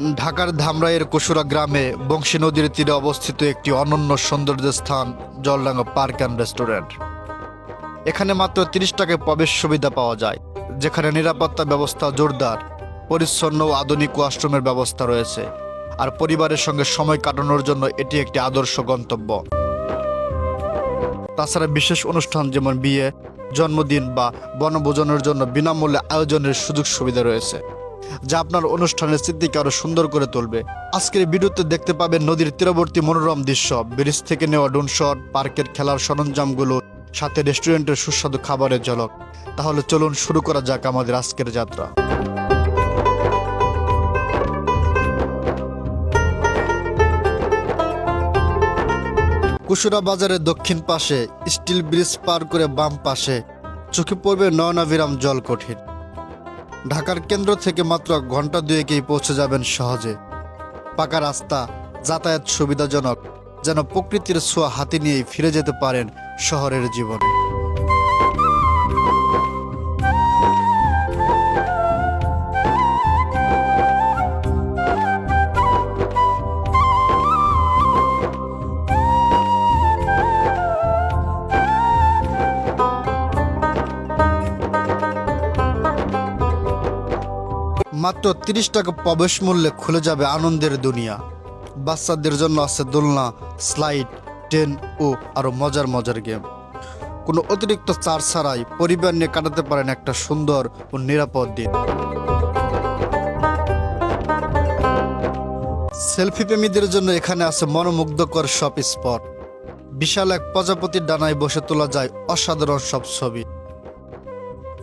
ঢাকার ধামরাইয়ের কুসুরা গ্রামে বংশী নদীর তীরে অবস্থিত একটি অনন্য সৌন্দর্য স্থান, জলডাঙ্গা পার্ক অ্যান্ড রেস্টুরেন্ট। এখানে মাত্র তিরিশ টাকায় প্রবেশ সুবিধা পাওয়া যায়, যেখানে নিরাপত্তা ব্যবস্থা জোরদার, পরিচ্ছন্ন ও আধুনিক ওয়াশরুমের ব্যবস্থা রয়েছে, আর পরিবারের সঙ্গে সময় কাটানোর জন্য এটি একটি আদর্শ গন্তব্য। তাছাড়া বিশেষ অনুষ্ঠান যেমন বিয়ে, জন্মদিন বা বনভোজনের জন্য বিনামূল্যে আয়োজনের সুযোগ সুবিধা রয়েছে। যা আপনার অনুষ্ঠানের স্মৃতিকে আরও সুন্দর করে তুলবে। আজকের ভিডিওতে দেখতে পাবেন নদীর তীরবর্তী মনোরম দৃশ্য। ব্রিজ থেকে নেওয়া ডুনশট, পার্কের খেলার সরঞ্জামগুলো, সাথে রেস্টুরেন্টের সুস্বাদু খাবারের ঝলক। তাহলে চলুন শুরু করা যাক আমাদের আজকের যাত্রা। কুসুরা বাজারের দক্ষিণ পাশে স্টিল ব্রিজ পার করে বাম পাশে, চোখে পড়বে নয়নাভিরাম জল কঠিন ঢাকার কেন্দ্র থেকে মাত্র ঘণ্টা দুয়েকেই পৌঁছে যাবেন সহজে। পাকা রাস্তা, যাতায়াত সুবিধাজনক, যেন প্রকৃতির ছোঁয়া হাতে নিয়েই ফিরে যেতে পারেন শহরের জীবনে। মাত্র তিরিশ টাকা প্রবেশ মূল্যে খুলে যাবে আনন্দের দুনিয়া। বাচ্চাদের জন্য আছে দোলনা, স্লাইড ট্রেন ও আরও মজার মজার গেম। কোনো অতিরিক্ত চার্জ ছাড়াই পরিবার নিয়ে কাটাতে পারেন একটা সুন্দর ও নিরাপদ দিন। সেলফি প্রেমীদের জন্য এখানে আছে মনোমুগ্ধকর সব স্পট। বিশাল এক প্রজাপতির ডানায় বসে তোলা যায় অসাধারণ সব ছবি।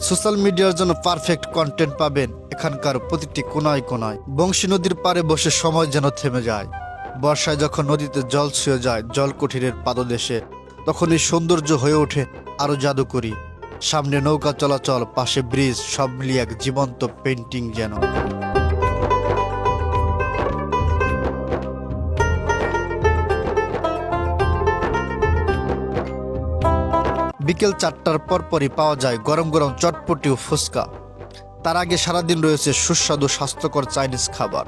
সোশ্যাল মিডিয়ার জন্য পারফেক্ট কন্টেন্ট পাবেন এখানকার প্রতিটি কোনায় কোনায়। বংশী নদীর পারে বসে সময় যেন থেমে যায়। বর্ষায় যখন নদীতে জল ছুঁয়ে যায় জল কঠিনের পাদদেশে তখন এই সৌন্দর্য হয়ে ওঠে আরও জাদুকরি। সামনে নৌকা চলাচল, পাশে ব্রিজ, সব মিলিয়ে এক জীবন্ত পেন্টিং যেন। বিকেল চারটার পরপরই পাওয়া যায় গরম গরম চটপটি ও ফুচকা। তার আগে সারাদিন রয়েছে সুস্বাদু স্বাস্থ্যকর চাইনিজ খাবার।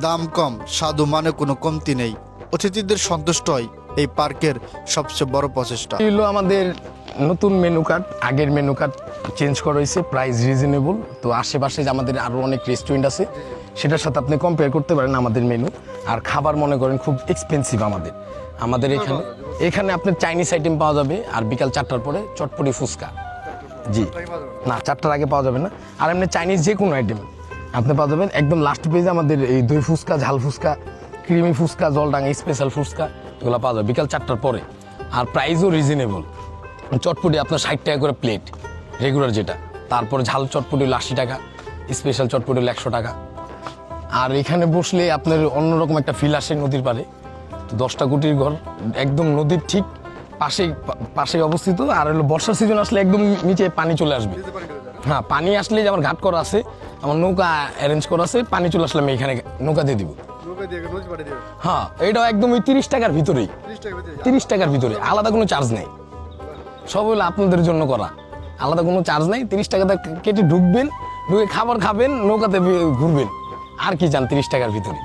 দাম কম, স্বাদু মানে কোনো কমতি নেই। অতিথিদের সন্তুষ্ট হয় এই পার্কের সবচেয়ে বড় প্রচেষ্টা। এই হলো আমাদের নতুন মেনু কার্ড আগের মেনু কার্ড চেঞ্জ করা হয়েছে প্রাইস রিজনেবল তো আশেপাশে যে আমাদের আরও অনেক রেস্টুরেন্ট আছে সেটার সাথে আপনি কম্পেয়ার করতে পারেন আমাদের মেনু আর খাবার মনে করেন খুব এক্সপেন্সিভ আমাদের। আমাদের এখানে এখানে আপনার চাইনিজ আইটেম পাওয়া যাবে আর বিকাল চারটার পরে চটপটি ফুচকা। জি। না চারটার আগে পাওয়া যাবে না। আর এমনি চাইনিজ যে কোনো আইটেম আপনি পাওয়া যাবেন একদম লাস্ট পেজে আমাদের এই দই ফুচকা ঝাল ফুচকা ক্রিমি ফুচকা জলডাঙ্গা স্পেশাল ফুচকা। এগুলো পাওয়া যাবে বিকাল চারটার পরে। আর প্রাইসও রিজনেবল চটপটি আপনার ষাট টাকা করে প্লেট রেগুলার যেটা। তারপরে ঝাল চটপটি হলো আশি টাকা স্পেশাল চটপটি হলো একশো টাকা। আর এখানে বসলে আপনার অন্যরকম একটা ফিল আসে নদীর পাড়ে। তো দশটা কুটির ঘর, একদম নদীর ঠিক পাশে পাশে অবস্থিত। আর হলো বর্ষার সিজন আসলে একদম নিচে পানি চলে আসবে। হ্যাঁ পানি আসলে যে আমার ঘাট করা আছে, আমার নৌকা অ্যারেঞ্জ করা আছে, পানি চলে আসলে আমি এখানে নৌকা দিয়ে দিব। হ্যাঁ এটাও একদম ওই তিরিশ টাকার ভিতরেই তিরিশ টাকার ভিতরে আলাদা কোনো চার্জ নেই। সব হলো আপনাদের জন্য করা। আলাদা কোনো চার্জ নেই তিরিশ টাকাতে কেটে ঢুকবেন ঢুকে খাবার খাবেন নৌকাতে ঘুরবেন। আর কি চান তিরিশ টাকার ভিতরে?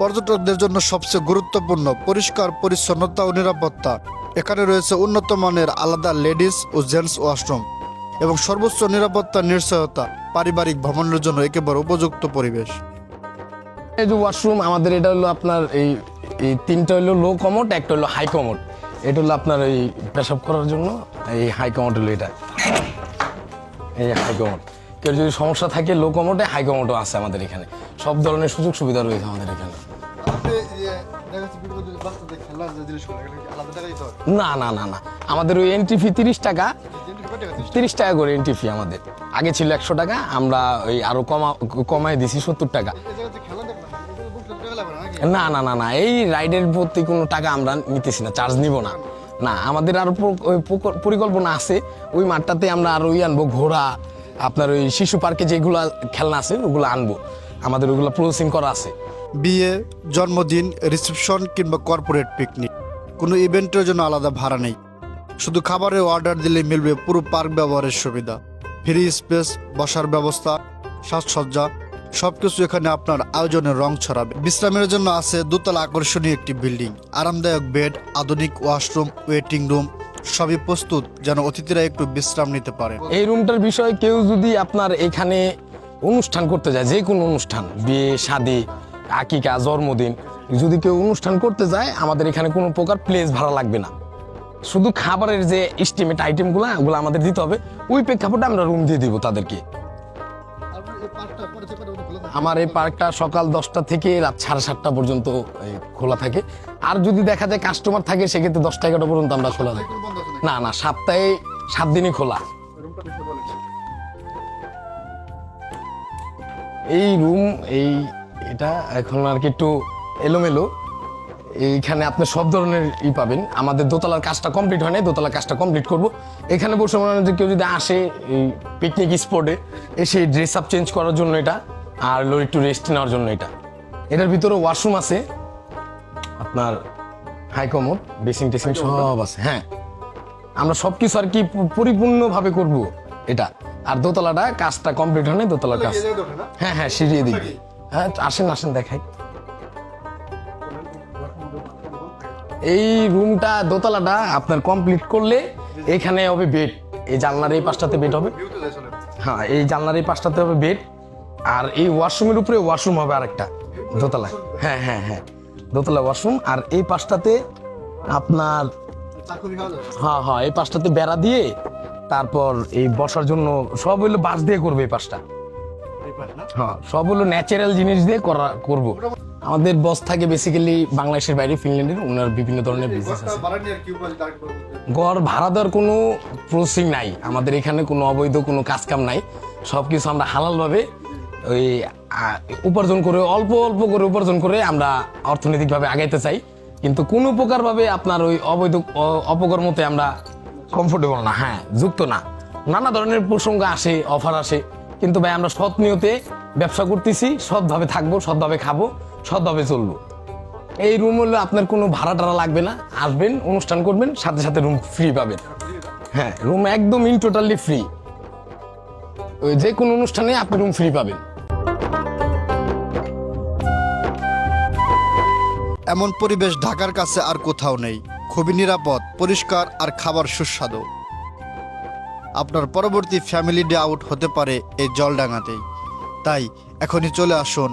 পর্যটকদের জন্য সবচেয়ে গুরুত্বপূর্ণ পরিষ্কার পরিচ্ছন্নতা ও নিরাপত্তা। এখানে রয়েছে উন্নত মানের আলাদা লেডিস ও জেন্টস ওয়াশরুম এবং সর্বোচ্চ নিরাপত্তা নিশ্চয়তা পারিবারিক ভ্রমণের জন্য একেবারে উপযুক্ত পরিবেশ। এই যে ওয়াশরুম আমাদের এটা হলো আপনার এই এই তিনটা হলো লো কমোড একটা হলো হাই কমোড এটা হলো আপনার এই পেশাব করার জন্য এই হাই কমোড হলো এটা। এই হাই কমোড কেউ যদি সমস্যা থাকে লো কমোডে হাই কমোডও আছে আমাদের এখানে। সব ধরনের সুযোগ সুবিধা রয়েছে আমাদের এখানে। না না না না। আমাদের ওই এন্ট্রি ফি তিরিশ টাকা। তিরিশ টাকা? করে এন্ট্রি ফি আমাদের। আগে ছিল একশো টাকা আমরা ওই আরও কমা কমায় দিছি সত্তর টাকা। না না না না, এই রাইডের প্রতি কোনো টাকা আমরা নিতেছি না চার্জ নিব না। না, আমাদের আরও ওই পরিকল্পনা আছে, ওই মাঠটাতে আমরা আরও ওই আনব, ঘোড়া, আপনার ওই শিশু পার্কে যেগুলো খেলনা আছে, ওগুলো আনব। আমাদের ওগুলো প্রসেসিং করা আছে। বিয়ে, জন্মদিন রিসেপশন কিংবা কর্পোরেট পিকনিক কোনো ইভেন্টের জন্য আলাদা ভাড়া নেই। শুধু খাবারের অর্ডার দিলে মিলবে পুরো পার্ক ব্যবহারের সুবিধা। ফ্রি স্পেস বসার ব্যবস্থা, সাজসজ্জা। সবকিছু এখানে আপনার আয়োজনের রং ছড়াবে। বিশ্রামের জন্য আছে দোতলা আকর্ষণীয় একটি বিল্ডিং। আরামদায়ক বেড, আধুনিক ওয়াশরুম, ওয়েটিং রুম, সবই প্রস্তুত যেন অতিথিরা একটু বিশ্রাম নিতে পারে। এই রুমটার বিষয়ে কেউ যদি আপনার এখানে অনুষ্ঠান করতে যায়, যে কোনো অনুষ্ঠান, বিয়ে, শাদি, আকিকা, জন্মদিন, যদি কেউ অনুষ্ঠান করতে যায়, আমাদের এখানে কোনো প্রকার প্লেস ভাড়া লাগবে না। শুধু খাবারের যে এস্টিমেট আইটেমগুলো ওগুলো আমাদের দিতে হবে। ওই প্রেক্ষাপটে আমরা রুম দিয়ে দিব তাদেরকে। আমার এই পার্কটা সকাল দশটা থেকে রাত সাড়ে সাতটা পর্যন্ত খোলা থাকে। আর যদি দেখা যায় কাস্টমার থাকে, সেক্ষেত্রে দশটা এগারোটা পর্যন্ত আমরা খোলা থাকি। না না সপ্তাহে সাত দিনই খোলা। এই রুম এই, এটা এখন আর কি একটু এলোমেলো। এইখানে আপনি সব ধরনের ই পাবেন। আমাদের দোতলার কাজটা কমপ্লিট হয় নাই দোতলার কাজটা কমপ্লিট করব। এখানে বসে মনে হয় যে কেউ যদি আসে এই পিকনিক স্পটে এসে ড্রেস আপ চেঞ্জ করার জন্য এটা আর হলো একটু রেস্ট নেওয়ার জন্য এটা। এটার ভিতরে ওয়াশরুম আছে আপনার হাই কমোড বেসিং টেসিং সব আছে হ্যাঁ। আমরা সব কিছু আর কি পরিপূর্ণভাবে করব এটা। আর দোতলাটা কাজটা কমপ্লিট হয় নাই দোতলার কাজ। হ্যাঁ হ্যাঁ সিঁড়ি দিকে হ্যাঁ আসেন আসেন দেখাই। এই রুমটা দোতলাটা আপনার কমপ্লিট করলে এখানে হবে বেড এই জানলার এই পাশটাতে বেড হবে। হ্যাঁ এই জানলার এই পাশটাতে হবে বেড আর এই ওয়াশরুমের উপরে ওয়াশরুম হবে আরেকটা দোতলা হ্যাঁ হ্যাঁ হ্যাঁ দোতলা ওয়াশরুম আর এই পাশটাতে আপনার হ্যাঁ হ্যাঁ এই পাশটাতে বেড়া দিয়ে তারপর এই বসার জন্য সব হইল বাঁশ দিয়ে করবে এই পাশটা। হ্যাঁ সব হলো ন্যাচারাল জিনিস দিয়ে করা করব। আমাদের বস থাকে বেসিক্যালি বাংলাদেশের বাইরে ফিনল্যান্ডের ওনার বিভিন্ন ধরনের বিজনেস আছে। গড় ভাড়া দেওয়ার কোনো প্রসেসিং নাই। আমাদের এখানে কোনো অবৈধ কোনো কাজকাম নাই। সব কিছু আমরা হালালভাবে ওই উপার্জন করে অল্প অল্প করে উপার্জন করে আমরা অর্থনৈতিকভাবে আগাইতে চাই। কিন্তু কোনো প্রকারভাবে আপনার ওই অবৈধ অপকর্মতে আমরা কমফোর্টেবল না হ্যাঁ যুক্ত না। নানা ধরনের প্রসঙ্গ আসে অফার আসে। কিন্তু ভাই আমরা সৎ নিয়তে ব্যবসা করতেছি সৎভাবে থাকব সৎভাবে খাব। সৎভাবে চলবো। এই রুম হলে আপনার কোনো ভাড়া টাড়া লাগবে না। আসবেন, অনুষ্ঠান করবেন, সাথে সাথে রুম ফ্রি পাবেন। হ্যাঁ রুম একদম ইন টোটালি ফ্রি যে কোনো অনুষ্ঠানে আপনি রুম ফ্রি পাবেন। এমন পরিবেশ ঢাকার কাছে আর কোথাও নেই। খুবই নিরাপদ, পরিষ্কার আর খাবার সুস্বাদু। আপনার পরবর্তী ফ্যামিলি ডে আউট হতে পারে এই জলডাঙ্গাতেই। তাই এখনই চলে আসুন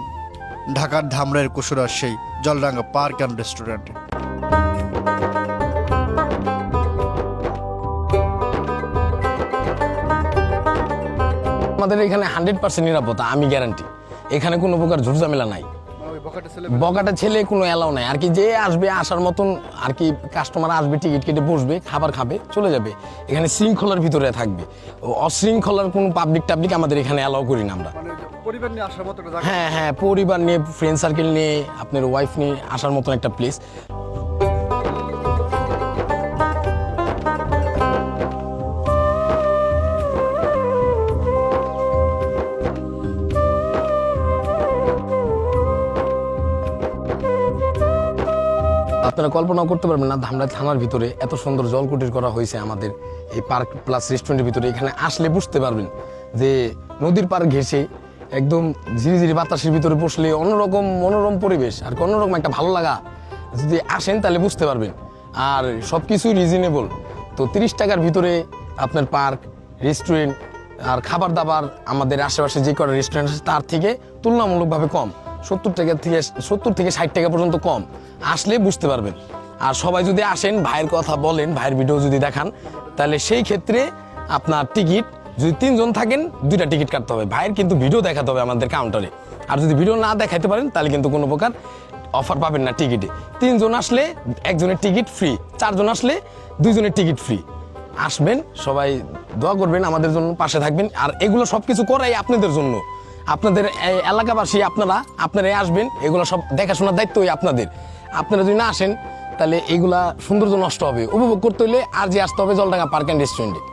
ঢাকার ধামরাইয়ের কুসুরার সেই জলডাঙ্গা পার্ক অ্যান্ড রেস্টুরেন্টে। আমাদের এখানে হান্ড্রেড পার্সেন্ট নিরাপত্তা, আমি গ্যারান্টি এখানে কোনো প্রকার ঝুটঝামেলা নাই। বকাটা ছেলে কোনো এলাও নাই। আর কি যে আসবে আসার মতন, আর কি কাস্টমার আসবে টিকিট কেটে বসবে, খাবার খাবে, চলে যাবে। এখানে শৃঙ্খলার ভিতরে থাকবে। অশৃঙ্খলার কোনো পাবলিক টাবলিক আমাদের এখানে অ্যালাউ করি না আমরা। হ্যাঁ হ্যাঁ পরিবার নিয়ে ফ্রেন্ড সার্কেল নিয়ে, আপনার ওয়াইফ নিয়ে আসার মতন একটা প্লেস আপনারা কল্পনাও করতে পারবেন না ধামরাই থানার ভিতরে এত সুন্দর জলকুটির করা হয়েছে আমাদের। এই পার্ক প্লাস রেস্টুরেন্টের ভিতরে এখানে আসলে বুঝতে পারবেন যে নদীর পার ঘেসে একদম ঝিরি ঝিরি বাতাসের ভিতরে বসলে অন্যরকম মনোরম পরিবেশ আর অন্যরকম একটা ভালো লাগা। যদি আসেন তাহলে বুঝতে পারবেন। আর সব কিছুই রিজনেবল তো তিরিশ টাকার ভিতরে আপনার পার্ক রেস্টুরেন্ট আর খাবার দাবার আমাদের আশেপাশে যে কটা রেস্টুরেন্ট আছে তার থেকে তুলনামূলকভাবে কম। সত্তর টাকা থেকে সত্তর থেকে ষাট টাকা পর্যন্ত কম। আসলে বুঝতে পারবেন। আর সবাই যদি আসেন, ভাইয়ের কথা বলেন, ভাইয়ের ভিডিও যদি দেখান, তাহলে সেই ক্ষেত্রে আপনার টিকিট যদি তিনজন থাকেন, দুইটা টিকিট কাটতে হবে। ভাইয়ের কিন্তু ভিডিও দেখাতে হবে আমাদের কাউন্টারে আর যদি ভিডিও না দেখাইতে পারেন, তাহলে কিন্তু কোনো প্রকার অফার পাবেন না টিকিটে। তিনজন আসলে একজনের টিকিট ফ্রি চারজন আসলে দুইজনের টিকিট ফ্রি আসবেন, সবাই দোয়া করবেন, আমাদের জন্য পাশে থাকবেন। আর এগুলো সব কিছু করাই আপনাদের জন্য। আপনাদের এলাকাবাসী আপনারা, আপনারাই আসবেন, এগুলো সব দেখাশোনার দায়িত্বই আপনাদের। আপনারা যদি না আসেন, তাহলে এগুলা সৌন্দর্য নষ্ট হবে। উপভোগ করতে হলে আর যে আসতে হবে জলডাঙ্গা পার্ক অ্যান্ড রেস্টুরেন্টে।